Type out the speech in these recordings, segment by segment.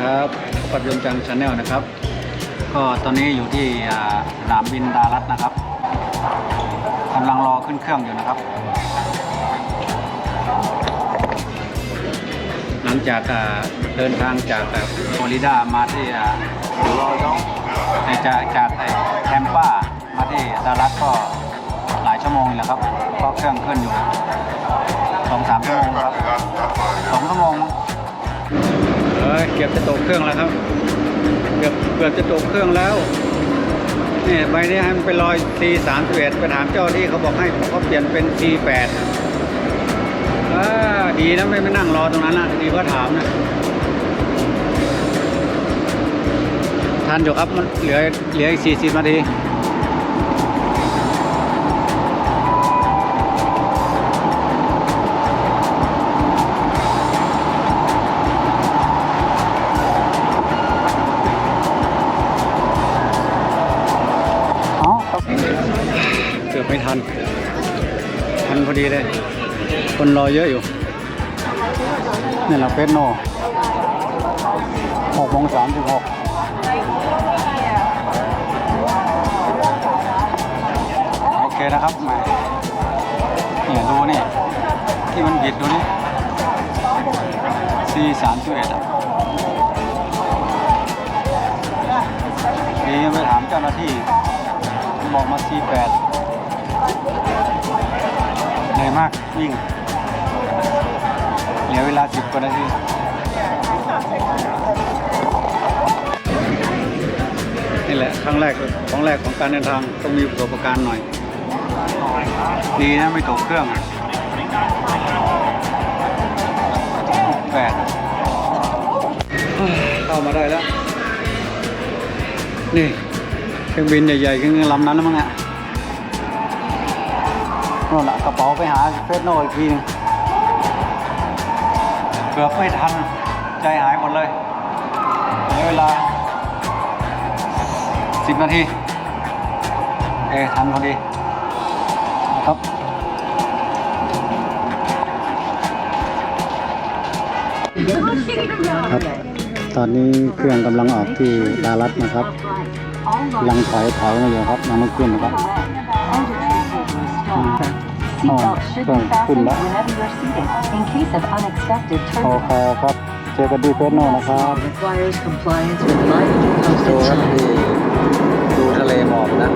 ครับปัจจุบันชาแนลนะครับ ก็ตอนนี้อยู่ที่สนามบินดารัตนะครับกำลังรอขึ้นเครื่องอยู่นะครับ หลังจากเดินทางจากฟลอริดามาที่อ่าในจากจากไอแทมป้ามาที่ดารัตก็หลายชั่วโมงอยู่แล้วครับก็เครื่องขึ้นอยู่สองสามชั่วโมงครับสองชั่วโมง เอ้ยเกือบจะตกเครื่องแล้วครับ เกือบเกือบจะตกเครื่องแล้วนี่ใบนี้ให้มันเป็นรอย C 3 1 ไปถามเจ้าที่เขาบอกให้เขาเปลี่ยนเป็น C 8อดีนะไม่ไม่นั่งรอตรงนั้นนะดีก็ถามนะทันอยู่ครับมันเหลือเหลืออีก 40นาที ไม่ทัน ทันพอดีเลย คนรอเยอะอยู่นี่แหละเฟสโนหกโมงสามสิบหกโอเคนะครับมาเนี่ยดูนี่ ที่มันบิดดูนี่ C สามสิบเอ็ดอะดีไปถามเจ้าหน้าที่บอกมา C8 เหนื่อยมากวิ่งเหลือเวลา10กว่านาทีนี่แหละครั้งแรกครั้งแรกของการเดินทางต้องมีประสบการณ์หน่อยดีนะไม่ตกเครื่องแปดเข้ามาได้แล้ว นี่เครื่องบินใหญ่ๆเครื่องลำนั้นแล้วมั้งเนี่ยโน่นละกระเป๋าไปหาเฟสโนอีกทีหนึงเกือบไม่ทัน ใจหายหมดเลยเหลือเวลา 10 นาที เอะทันพอดีนะครับครับ ตอนนี้เครื่องกำลังออกที่ดารัตนะครับกำลังถอยถอยมาอยู่ครับยังไม่ขึ้นนะครับ Seatbelt should be Oh, fastened full up. whenever you're seated in case of unexpected โอ turbulence. เคครับ เจอกันที่เฟสโนนะครับ Requires compliance with light ดู posted ครับ signs. ที่ดูทะเลหมอกนะ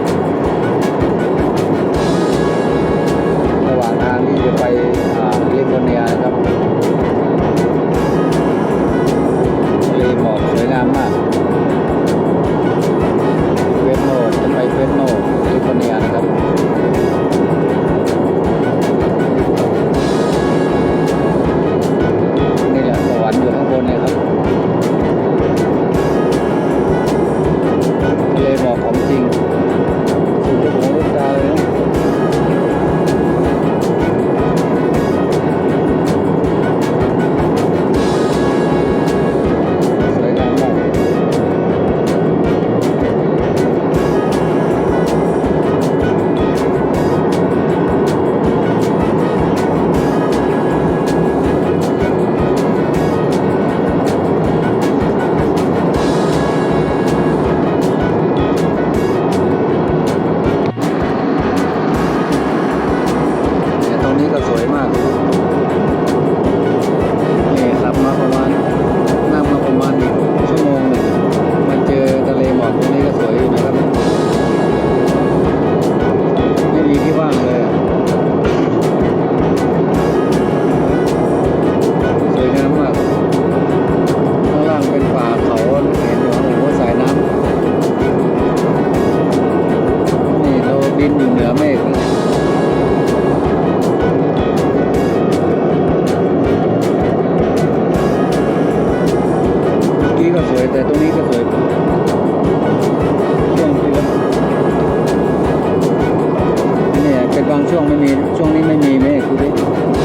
วงไม่มีช่วงนี้ไม่มีเมฆดูดิ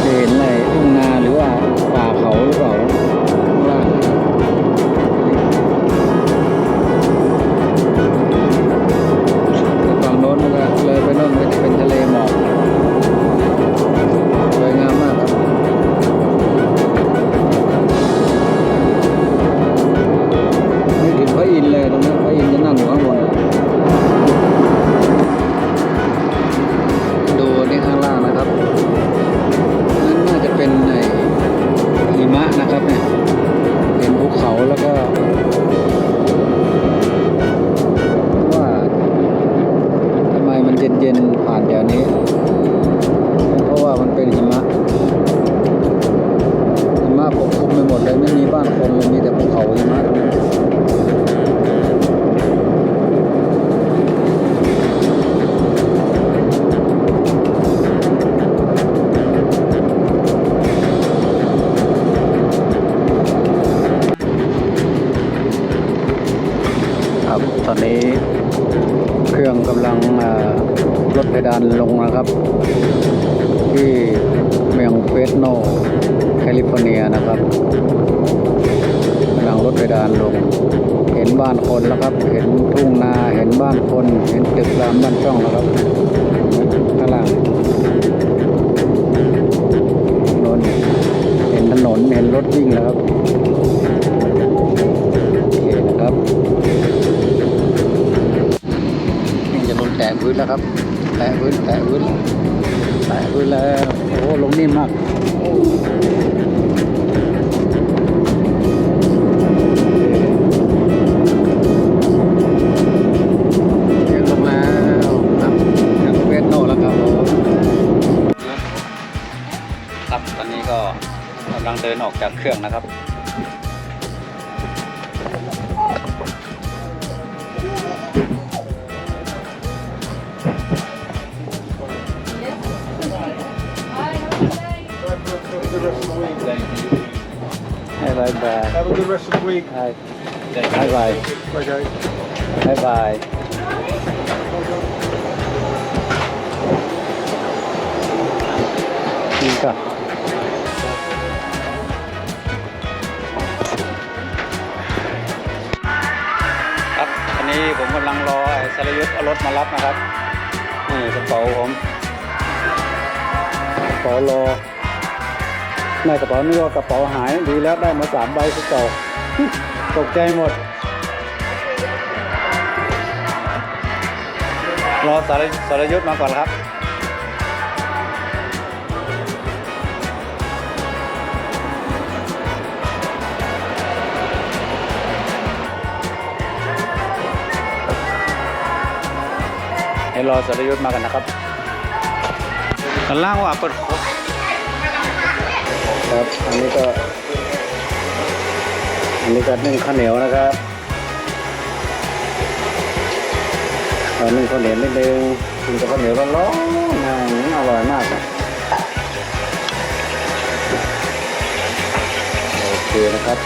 จะเห็นอะไรทุ่งนาหรือว่าป่าเขาหรือเปล่าข้างล่างฝั่งโน้นมันก็เลยไปโน่นก็จะเป็นทะเลหมอก เป็นหิมะหิมะปกคลุมไปหมดเลยไม่มีบ้านคนเลยมีแต่ภูเขาหิมะตอนนี้เครื่องกำลังลดเพดานลงนะครับ คลิฟอร์เนียนะครับกำลังลดเพดานลง เห็นบ้านคนแล้วครับ เห็นทุ่งนาเห็นบ้านคน เห็นตึกรามบ้านช่องแล้วครับข้างล่างถนนเห็นถนนเห็นรถวิ่งแล้วครับโอเคนะครับนี่จะลงแตะพื้นแล้วครับ แตะพื้นแตะพื้นแตะพื้นแล้วโอ้ลงนิ่มมาก กำลังเดินออกจากเครื่องนะครับให้บายบาย Have a good rest of the week. บายบาย Bye, guys. บา สรยุทธ์เอารถมารับนะครับ นี่กระเป๋าผมกระเป๋ารอในกระเป๋านี่ว่ากระเป๋าหายดีแล้วได้มาสามใบกระเป๋าตกใจหมด รอสารสรยุทธ์มาก่อนครับ รอสรยุทธ์มากันนะครับด้านล่างว่าเปิดครับอันนี้ก็ อันนี้ก็นึ่งข้าวเหนียวนะครับอานึ่งข้าวเหนียวนิดนึงกินกับข้าวเหนียวร้อนๆนะอืมอร่อยมากนะโอเคนะครับ